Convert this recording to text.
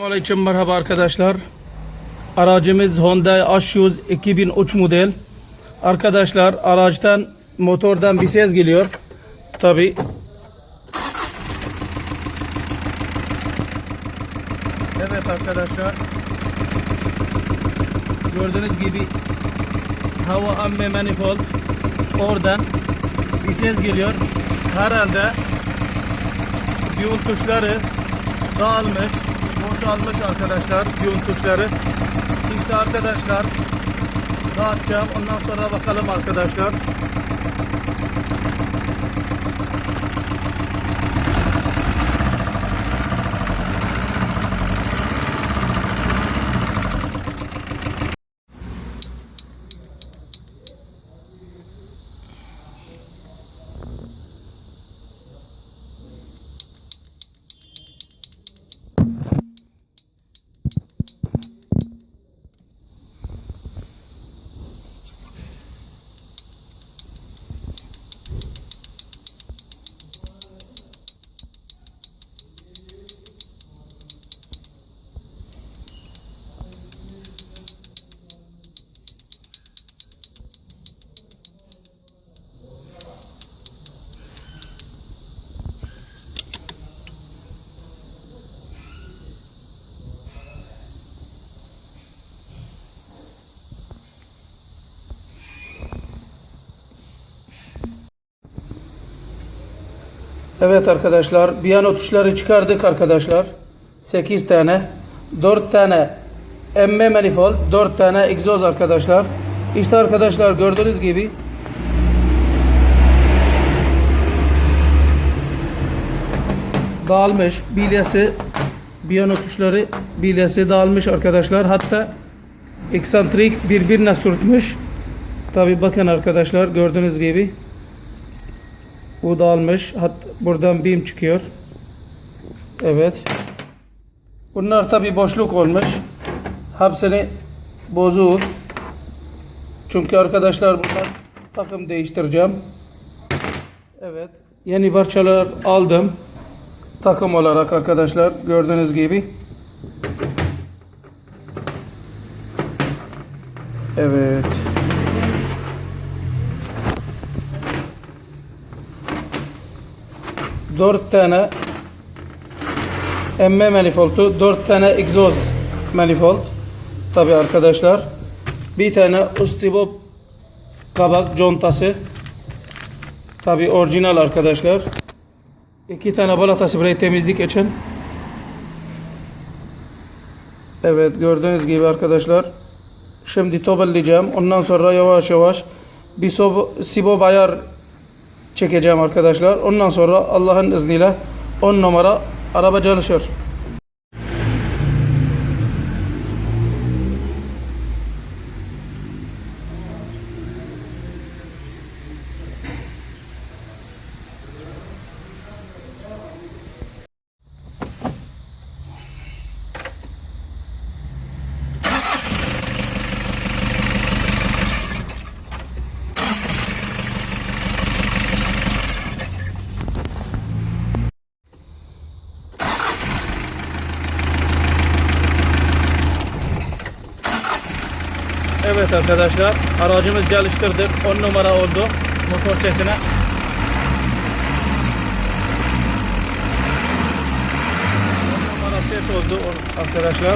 Selamünaleyküm merhaba arkadaşlar. Aracımız Hyundai H100 2003 model. Arkadaşlar araçtan motordan bir ses geliyor. Tabi. Evet arkadaşlar. Gördüğünüz gibi hava amme manifold oradan bir ses geliyor. Herhalde yol tuşları dağılmış, boşalmış arkadaşlar yol tuşları. İşte arkadaşlar dağıtacağım. Ondan sonra bakalım arkadaşlar. Evet arkadaşlar, piyano tuşları çıkardık arkadaşlar. 8 tane. 4 tane emme manifold, 4 tane egzoz arkadaşlar. İşte arkadaşlar gördüğünüz gibi dağılmış bilyası piyano tuşları bilyası dağılmış arkadaşlar. Hatta eksantrik birbirine sürtmüş. Tabi bakın arkadaşlar gördüğünüz gibi bu dağılmış. Hat buradan bim çıkıyor. Evet. Bunlar tabi boşluk olmuş. Hepsini bozuk. Çünkü arkadaşlar bunlar takım değiştireceğim. Evet. Yeni parçalar aldım. Takım olarak arkadaşlar gördüğünüz gibi. Evet. Dört tane emme manifoldu, dört tane egzoz manifold. Tabi arkadaşlar. Bir tane ustibop kabak contası. Tabi orijinal arkadaşlar. İki tane balata sprey temizlik için. Evet gördüğünüz gibi arkadaşlar. Şimdi toparlayacağım. Ondan sonra yavaş yavaş bir sob sibo ayar çekeceğim arkadaşlar. Ondan sonra Allah'ın izniyle 10 numara araba çalışır. Evet arkadaşlar aracımız çalıştırdık 10 numara oldu motor sesine. Ses oldu arkadaşlar.